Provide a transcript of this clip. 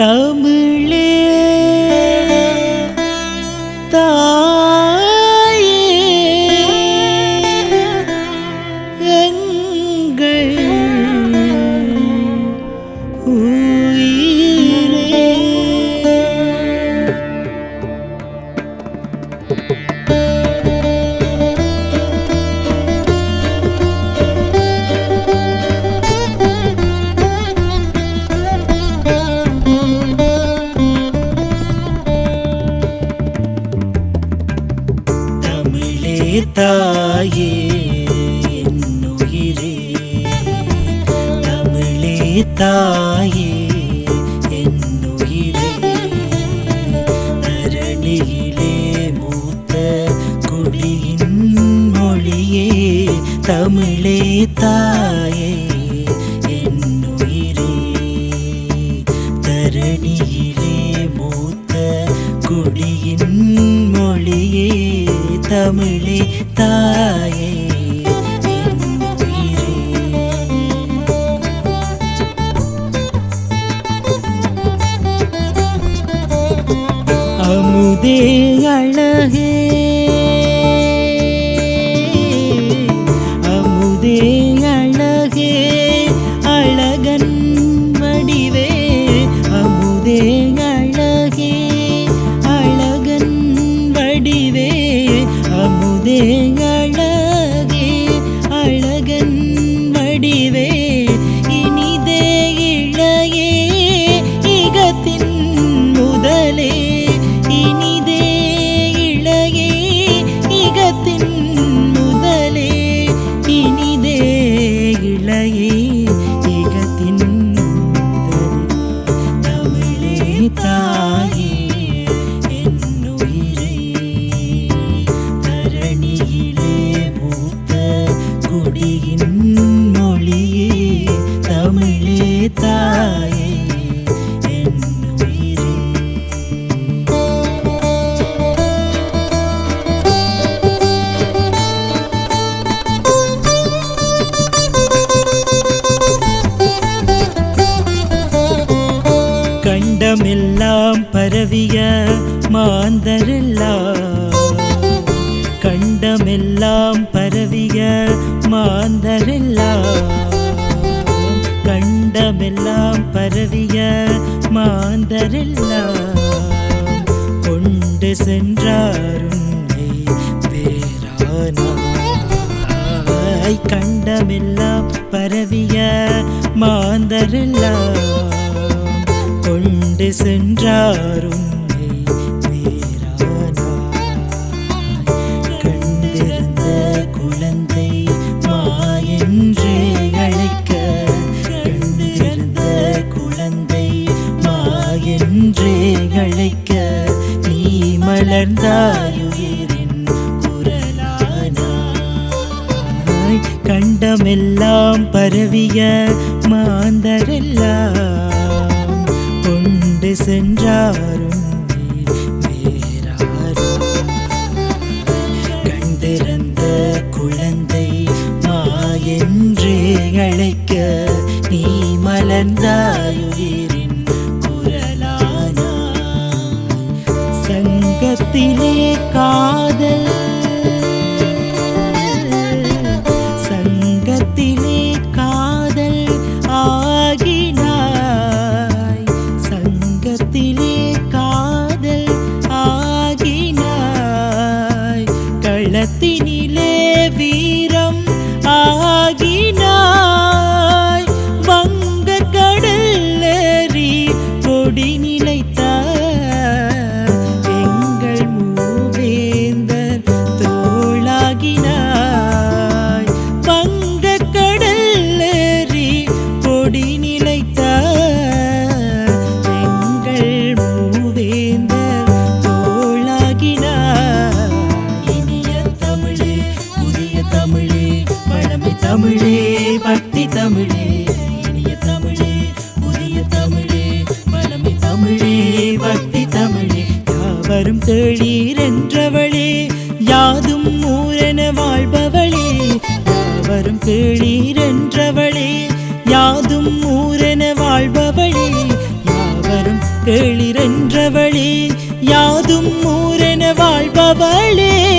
தமிழே തായേ എന്നുയിലേ മൂത്ത കുടിയിൻ മൊഴിയേ തമിഴേ തായേ മൊഴിയേ തമിഴേ തായേ. அமுதே அழகே கண்டமெல்லாம் பரவிய மாந்தரெல்லாம். கண்டமெல்லாம் பரவிய மாந்தரெல்லாம். கண்டமெல்லாம் பரவிய மாந்தரெல்லாம் கொண்டு சென்றாருன்னை பேரானாய் கண்டமெல்லாம் பரவிய மாந்தரெல்லாம் கொண்டு சென்றாரும் என்றே அழைக்க நீ மலர்ந்தாயுயிரின் குரலானாய். கண்டமெல்லாம் பரவிய மாந்தரெல்லாம் கொண்டு சென்றாரும் சங்கத்திலே காதல். தமிழே பக்தி தமிழே இனிய தமிழே புதிய தமிழே பழமை தமிழே பக்தி தமிழே. யாவரும் தேளீரென்றவளே யாதும் ஊரென வாழ்பவளே. யாவரும் தேளீரென்றவளே யாதும் ஊரென வாழ்பவளே. யாவரும் ஊரென்றவளே யாதும் ஊரென வாழ்பவளே.